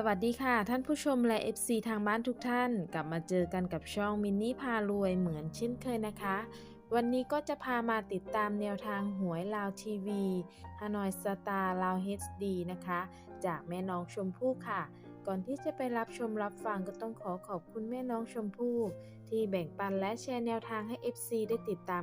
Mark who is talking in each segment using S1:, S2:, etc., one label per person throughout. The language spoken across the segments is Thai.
S1: สวัสดีค่ะ ท่านผู้ชมและ FC ทางบ้านทุกท่าน กลับมาเจอกันกับช่องมินนี่พารวยเหมือนเช่นเคยนะคะ วันนี้ก็จะพามาติดตามแนวทางหวยลาวทีวีฮานอยสตาร์ลาวเฮดดีนะคะ จากแม่น้องชมพู่ค่ะ ก่อนที่จะไปรับชมรับฟังก็ต้องขอขอบคุณแม่น้องชมพู่ที่แบ่งปันและแชร์แนวทางให้ FC ได้ติดตาม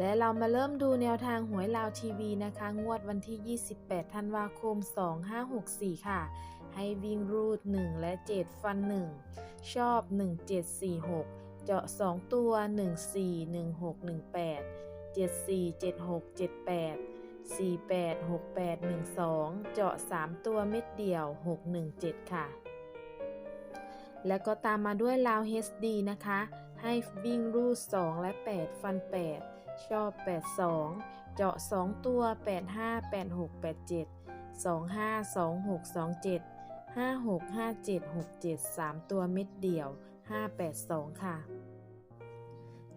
S1: และเรามาเริ่มดูแนวทางหวยลาวทีวีนะคะ งวดวันที่ 28 ธันวาคม 2564 ค่ะ ให้วิ่งรูด 1 และ 7 ฟัน 1 ชอบ 1746 เจาะ 2 ตัว 141618 747678 486812 เจาะ 3 ตัวเม็ดเดียว 617 ค่ะ แล้วก็ตามมาด้วยลาว HD นะคะ ให้วิ่งรูด 2 และ 8 ฟัน 8 ชอบ 82 เจาะ 2 ตัว 85 86 87 25 26 27 56 57 67 3 ตัวเม็ดเดี่ยว 582 ค่ะ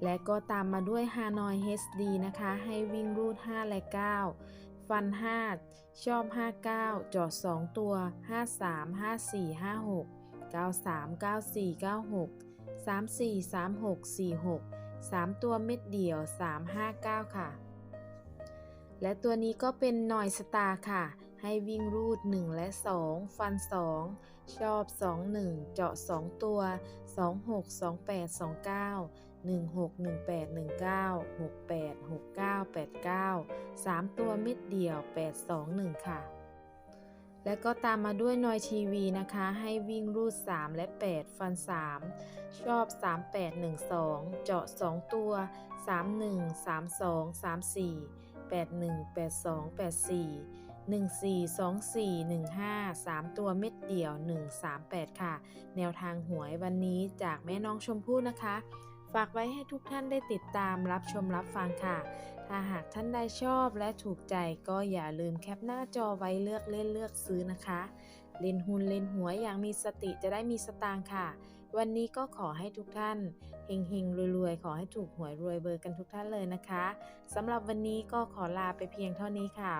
S1: และก็ตามมาด้วยฮานอย HD นะคะ ให้วิ่งรูด 5 และ 9 ฟัน 5 ชอบ 59จาะ2ตัว 53 54 56 93 94 96 34 36 46 3 ตัวเม็ดเดียว 359 ค่ะ และตัวนี้ก็เป็นหน่อยสตาร์ค่ะ ให้วิ่งรูด 1 และ 2 ฟัน 2 ชอบ 2 1 เจาะ 2 ตัว 26 28 29 16 18 19 68 69 89 3 ตัวเม็ดเดียว 821 ค่ะ และก็ตามมาด้วยนอยทีวีนะคะ ให้วิ่งรูด 3 และ 8 ฟัน 3 ชอบ 3812 เจาะ 2 ตัว 31 32 34 81 82 84 14 24 15 3 ตัวเม็ดเดี่ยว 138 ค่ะ แนวทางหวยวันนี้จากแม่น้องชมพู่นะคะ ฝากไว้ให้ทุกท่านได้ติดตามรับชมรับฟังค่ะ ถ้าหากท่านใดชอบและถูกใจก็อย่าลืมแคปหน้าจอไว้เลือกเล่นเลือกซื้อนะคะ เล่นหุ้นเล่นหวยอย่างมีสติจะได้มีสตางค์ค่ะ วันนี้ก็ขอให้ทุกท่านเฮงๆรวยๆ ขอให้ถูกหวยรวยเบอร์กันทุกท่านเลยนะคะสำหรับวันนี้ก็ขอลาไปเพียงเท่านี้ค่ะ